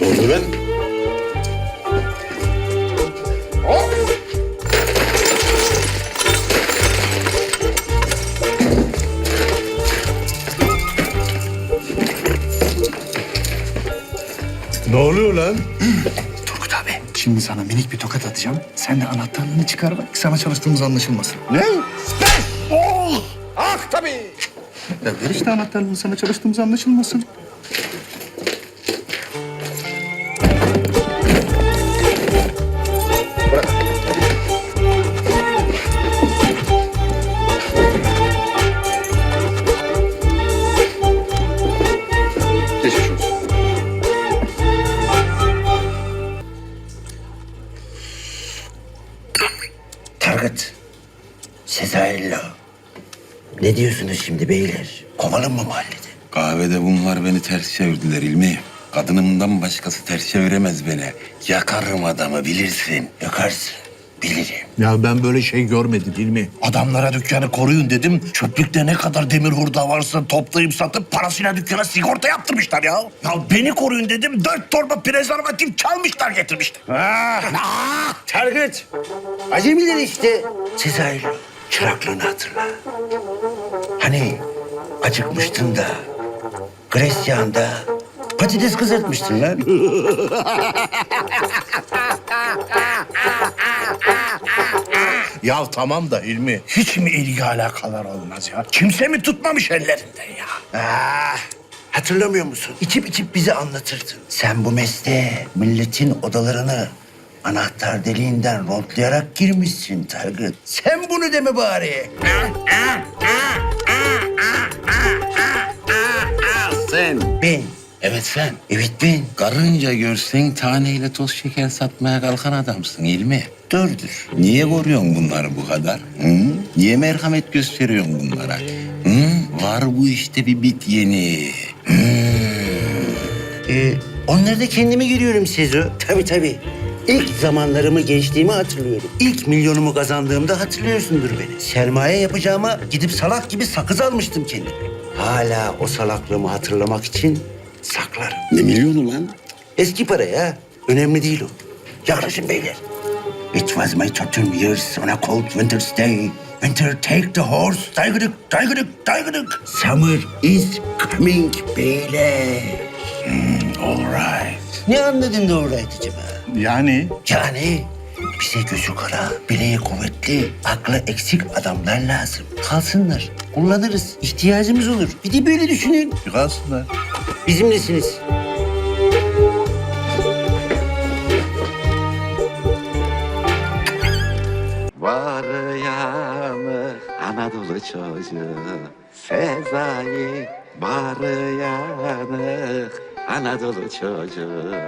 Oldu ben? Ne oluyor lan? Turgut abi, şimdi sana minik bir tokat atacağım. Sen de anahtarlığını çıkar bak, sana çalıştığımız anlaşılmasın. Ne? Oh! Ah tabii. Ya ver işte anahtarlığını, sana çalıştığımız anlaşılmasın. Geçmiş Target. Sezai'yle. Ne diyorsunuz şimdi beyler? Kovalım mı mahallede? Kahvede bunlar beni ters çevirdiler İlmi. Kadınımdan başkası ters çeviremez beni. Yakarım adamı bilirsin. Yakarsın. Bilirim. Ya ben böyle şey görmedim değil mi? Adamlara dükkanı koruyun dedim. Çöplükte ne kadar demir hurda varsa toplayıp satıp parasıyla dükkana sigorta yaptırmışlar ya. Ya beni koruyun dedim. Dört torba prezervatif çalmışlar getirmişler. Ah, Target. Acemiler işte. Sezai'yle. Çıraklığını hatırla. Hani acıkmıştın da gres yağında patates kızartmıştın lan. Ya tamam da Hilmi hiç mi ilgi alakalar olmaz ya? Kimse mi tutmamış ellerinden ya? Ah, hatırlamıyor musun? İçip içip bize anlatırdın. Sen bu mesleğe milletin odalarını anahtar deliğinden rondlayarak girmişsin Target. Sen bunu deme bari. Sen. Ben. Evet sen. Evet ben. Karınca görsen taneyle toz şeker satmaya kalkan adamsın İlmi. Doğrudur. Niye koruyorsun bunları bu kadar? Hı? Niye merhamet gösteriyorsun bunlara? Hı? Var bu işte bir bit yeni. Ee, onları da kendimi görüyorum Sezo. Tabii tabii. İlk zamanlarımı, gençliğimi hatırlıyorum. İlk milyonumu kazandığımda hatırlıyorsundur beni. Sermaye yapacağıma gidip salak gibi sakız almıştım kendime. Hala o salaklığımı hatırlamak için saklarım. Ne milyonu lan? Eski para ya. Önemli değil o. Yaklaşın beyler. It was my totem years on a cold winter's day. Winter take the horse. Daygıdık, daygıdık, daygıdık. Summer is coming beyler. Hmm, all right. Ne anladın da all right acaba? Yani Yani bize gözü kara, bileği kuvvetli, aklı eksik adamlar lazım. Kalsınlar, kullanırız. İhtiyacımız olur. Bir de böyle düşünün. Kalsınlar. Bizimlesiniz. Var yanı Anadolu çocuğu Sezai Var yanı Anadolu çocuğu